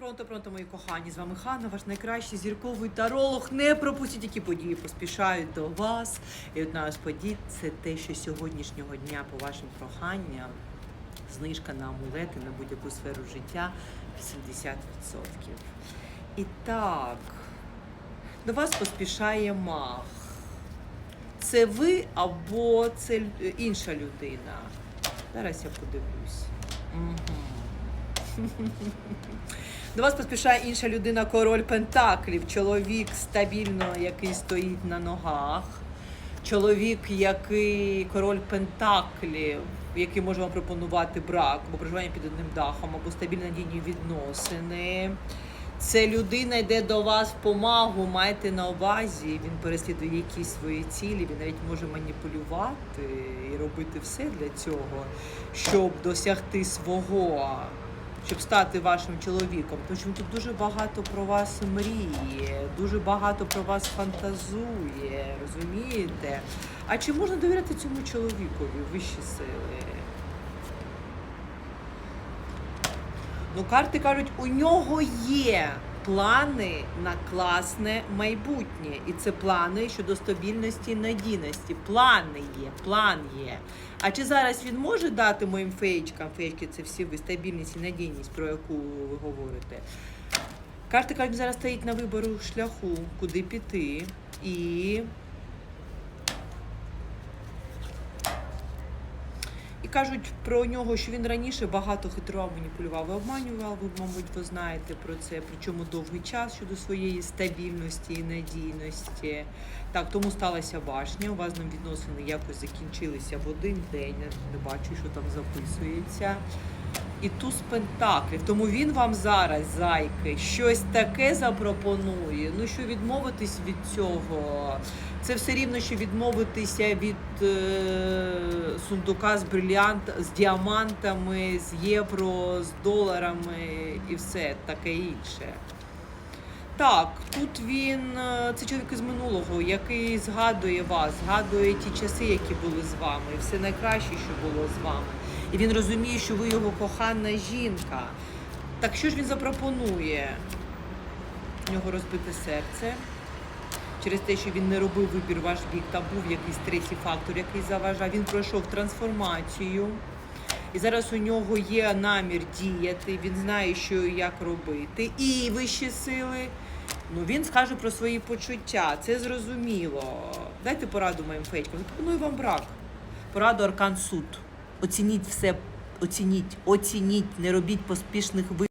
Пронто, пронто, мої кохані, з вами Ханна, ваш найкращий зірковий таролог. Не пропустіть, які події поспішають до вас. І одна з подій це те, що сьогоднішнього дня, по вашим проханням, знижка на амулети на будь-яку сферу життя 80%. І так, до вас поспішає маг. Це ви або це інша людина. Зараз я подивлюсь. Угу. До вас поспішає інша людина, король Пентаклів, чоловік стабільно, який стоїть на ногах. Чоловік, який король Пентаклів, який може вам пропонувати брак, або проживання під одним дахом, або стабільні надійні відносини. Це людина йде до вас в помагу, майте на увазі, він переслідує якісь свої цілі, він навіть може маніпулювати і робити все для цього, щоб досягти свого, щоб стати вашим чоловіком. Тому тут дуже багато про вас мріє, дуже багато про вас фантазує, розумієте? А чи можна довіряти цьому чоловікові вищі сили? Ну, карти кажуть, у нього є плани на класне майбутнє. І це плани щодо стабільності і надійності. Плани є, план є. А чи зараз він може дати моїм феєчкам, феєчки це всі ви, стабільність і надійність, про яку ви говорите? Карти кажуть, зараз стоїть на вибору шляху, куди піти. І І кажуть про нього, що він раніше багато хитрував, маніпулював і обманював. Ви, мабуть, ви знаєте про це, причому довгий час щодо своєї стабільності і надійності. Так, тому сталася башня. У вас з ним відносини якось закінчилися в один день. Не бачу, що там записується. І туз пентаклів. Тому він вам зараз, зайки, щось таке запропонує. Ну що відмовитись від цього? Це все рівно, що відмовитися від е, сундука з бриліант, з діамантами, з євро, з доларами і все таке інше. Так, тут він е, це чоловік із минулого, який згадує вас, згадує ті часи, які були з вами, і все найкраще, що було з вами. І він розуміє, що ви його кохана жінка. Так що ж він запропонує? У нього розбите серце. Через те, що він не робив вибір ваш бік, там був якийсь третій фактор, який заважав. Він пройшов трансформацію. І зараз у нього є намір діяти, він знає, що і як робити. І вищі сили. Ну він скаже про свої почуття. Це зрозуміло. Дайте пораду моїм фейчкам. Запропоную вам брак. Пораду Аркан Суд. Оцініть все, оцініть, оцініть, не робіть поспішних виборів.